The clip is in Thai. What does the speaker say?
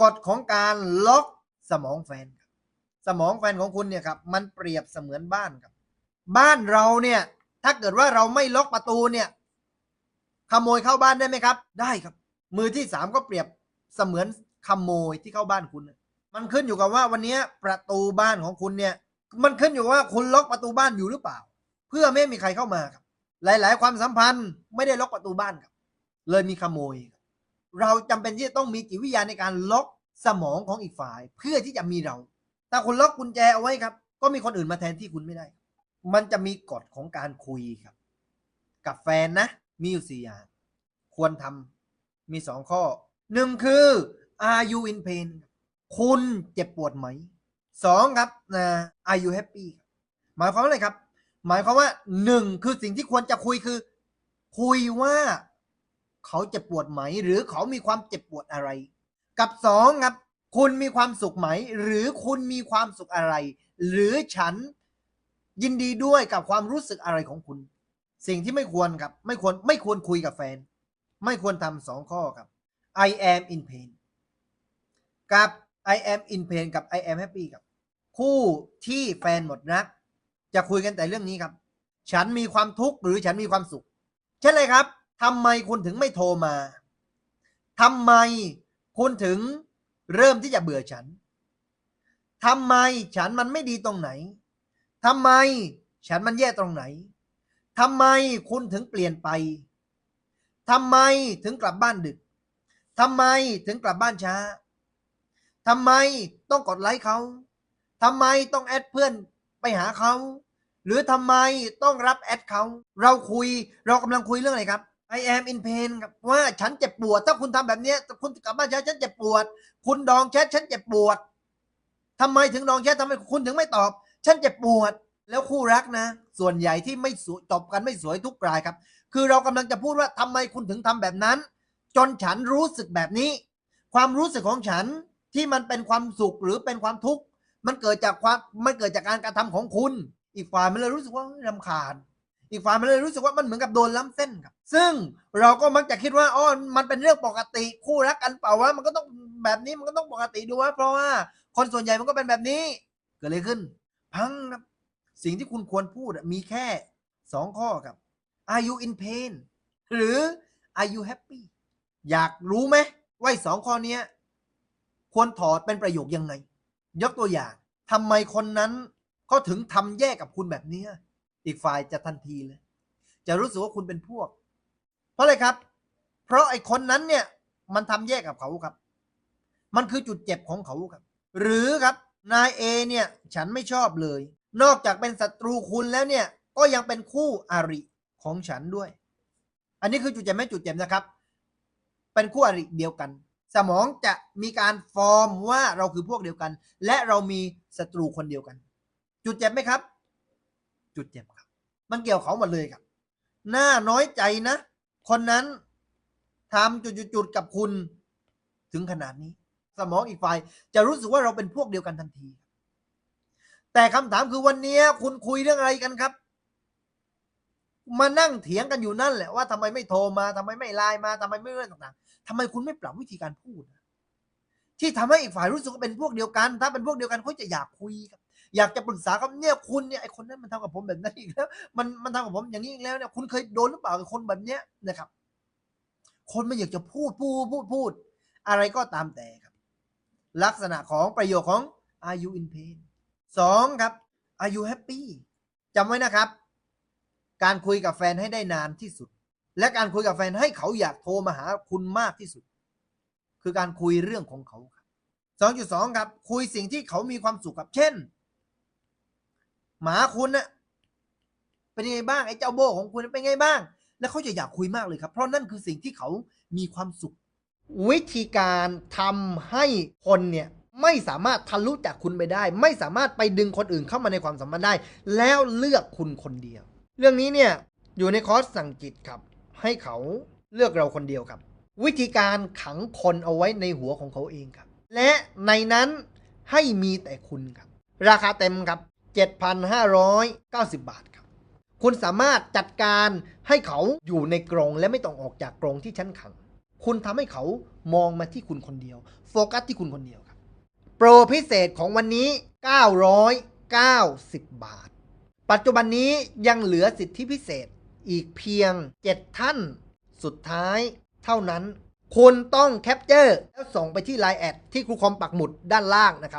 กฎของการล็อกสมองแฟนครับสมองแฟนของคุณเนี่ยครับมันเปรียบเสมือนบ้านครับ บ้านเราเนี่ยถ้าเกิดว่าเราไม่ล็อกประตูเนี่ย ขโมยเข้าบ้านได้ไหมครับ ได้ครับ มือที่สามก็เปรียบเสมือนขโมยที่เข้าบ้านคุณ มันขึ้นอยู่กับว่าวันนี้ประตูบ้านของคุณเนี่ย มันขึ้นอยู่ว่าคุณล็อกประตูบ้านอยู่หรือเปล่า เพื่อไม่มีใครเข้ามาครับ หลาย ๆ ความสัมพันธ์ไม่ได้ล็อกประตูบ้านครับ เลยมีขโมยครับ เราจำเป็นที่จะต้องมีจิตวิทยาในการล็อกสมองของอีกฝ่าย เพื่อที่จะมีเราถ้าคุณล็อกกุญแจเอาไว้ครับ ก็มีคนอื่นมาแทนที่คุณไม่ได้ มันจะมีกฎของการคุยครับ กับแฟนนะ มีอยู่สี่อย่าง ควรทำมีสองข้อหนึ่งคือ are you in pain คุณเจ็บปวดไหมสองครับนะ are you happy หมายความว่าอะไรครับ หมายความว่าหนึ่งคือสิ่งที่ควรจะคุยคือ คุยว่า เขาเจ็บปวดไหม หรือเขามีความเจ็บปวดอะไร กับสองครับ คุณมีความสุขไหม หรือคุณมีความสุขอะไร หรือฉันยินดีด้วยกับความรู้สึกอะไรของคุณ สิ่งที่ไม่ควรครับ ไม่ควรไม่ควรคุยกับแฟน ไม่ควรทำสองข้อครับ I am in pain กับ I am in pain กับ I am happy ครับ คู่ที่แฟนหมดรัก จะคุยกันแต่เรื่องนี้ครับ ฉันมีความทุกข์หรือฉันมีความสุขเช่นเลยครับ ทำไมคุณถึงไม่โทรมาทำไมคุณถึงเริ่มที่จะเบื่อฉันทำไมฉันมันไม่ดีตรงไหนทำไมฉันมันแย่ตรงไหนทำไมคุณถึงเปลี่ยนไปทำไมถึงกลับบ้านดึกทำไมถึงกลับบ้านช้าทำไมต้องกดไลค์เขาทำไมต้องแอดเพื่อนไปหาเขา หรือทำไมต้องรับแอดเขา เราคุย เรากำลังคุยเรื่องอะไรครับ I am in pain ครับว่าฉันเจ็บปวด ถ้าคุณทำแบบนี้คุณกลับบ้านช้ฉันเจ็บปวด คุณดองแชทฉันเจ็บปวดทำไมถึงดองแชททำไมคุณถึงไม่ตอบ ฉันเจ็บปวด แล้วคู่รักนะ ส่วนใหญ่ที่ไม่สวยจบกันไม่สวยทุกรายครับ คือเรากำลังจะพูดว่าทำไมคุณถึงทำแบบนั้น จนฉันรู้สึกแบบนี้ ความรู้สึกของฉันที่มันเป็นความสุขหรือเป็นความทุกข์มันเกิดจากความมันเกิดจากการกระทำของคุณ อีกฝ่ายมันเลยรู้สึกว่าเฮ้ยรำคาญ อีกฝ่ายมันเลยรู้สึกว่ามันเหมือนกับโดนล้ำเส้นครับ ซึ่งเราก็มักจะคิดว่าอ๋อมันเป็นเรื่องปกติคู่รักกันเปล่าวะมันก็ต้องแบบนี้มันก็ต้องปกติดูวะเพราะว่าคนส่วนใหญ่มันก็เป็นแบบนี้เกิดอะไรขึ้น พังครับ สิ่งที่คุณควรพูดมีแค่สองข้อครับ Are you in pain หรือ Are you happy อยากรู้ไหมว่าสองข้อนี้ควรถอดเป็นประโยคยังไง ยกตัวอย่างทำไมคนนั้นเขาถึงทำแย่กับคุณแบบนี้ อีกฝ่ายจะทันทีเลย จะรู้สึกว่าคุณเป็นพวก เพราะอะไรครับ เพราะไอ้คนนั้นเนี่ย มันทำแย่กับเขาครับ มันคือจุดเจ็บของเขาครับ หรือครับนายเอเนี่ย ฉันไม่ชอบเลย นอกจากเป็นศัตรูคุณแล้วเนี่ย ก็ยังเป็นคู่อริของฉันด้วย อันนี้คือจุดเจ็บไม่จุดเจ็บนะครับ เป็นคู่อริเดียวกัน สมองจะมีการฟอร์มว่าเราคือพวกเดียวกัน และเรามีศัตรูคนเดียวกัน จุดเจ็บไหมครับ จุดเจ็บครับ มันเกี่ยวเขาหมดเลยครับ หน่าน้อยใจนะ คนนั้นทำจุดๆๆกับคุณถึงขนาดนี้ สมองอีกฝ่ายจะรู้สึกว่าเราเป็นพวกเดียวกันทันที แต่คำถามคือวันนี้คุณคุยเรื่องอะไรกันครับ มานั่งเถียงกันอยู่นั่นแหละว่าทำไมไม่โทรมาทำไมไม่ไลน์มาทำไมไม่เรื่องต่างๆทำไมคุณไม่ปรับวิธีการพูด ที่ทำให้อีกฝ่ายรู้สึกว่าเป็นพวกเดียวกัน ถ้าเป็นพวกเดียวกันเขาจะอยากคุยครับ อยากจะปรึกษาครับเนี่ยคุณเนี่ยไอคนนั้นมันทำกับผมแบบนั้นอีกแล้ว มันมันทำกับผมอย่างนี้อีกแล้วเนี่ยคุณเคยโดนหรือเปล่ากับคนแบบเนี้ยนะครับ คนไม่อยากจะพูดพูดพูดพูด อะไรก็ตามแต่ครับ ลักษณะของประโยคของ are you in pain สองครับ are you happy จำไว้นะครับ การคุยกับแฟนให้ได้นานที่สุด และการคุยกับแฟนให้เขาอยากโทรมาหาคุณมากที่สุด คือการคุยเรื่องของเขาครับสองจุดสองครับ คุยสิ่งที่เขามีความสุขครับ เช่น หมาคุณน่ะเป็นยังไงบ้างไอ้เจ้าโบของคุณเป็นไงบ้าง แล้วเขาจะอยากคุยมากเลยครับ เพราะนั่นคือสิ่งที่เขามีความสุข วิธีการทำให้คนเนี่ยไม่สามารถทะลุจากคุณไปได้ ไม่สามารถไปดึงคนอื่นเข้ามาในความสัมพันธ์ได้ แล้วเลือกคุณคนเดียว เรื่องนี้เนี่ยอยู่ในคอร์สสั่งจิตครับ ให้เขาเลือกเราคนเดียวครับ วิธีการขังคนเอาไว้ในหัวของเขาเองครับ และในนั้นให้มีแต่คุณครับ ราคาเต็มครับ 7,590 บาทครับ คุณสามารถจัดการให้เขาอยู่ในกรงและไม่ต้องออกจากกรงที่ชั้นขัง คุณทำให้เขามองมาที่คุณคนเดียว โฟกัสที่คุณคนเดียวครับ โปรพิเศษของวันนี้ 990 บาท ปัจจุบันนี้ยังเหลือสิทธิพิเศษอีกเพียง 7 ท่าน สุดท้ายเท่านั้น คุณต้องแคปเจอร์แล้วส่งไปที่ Line แอดที่ครูคอมปักหมุดด้านล่างนะครับ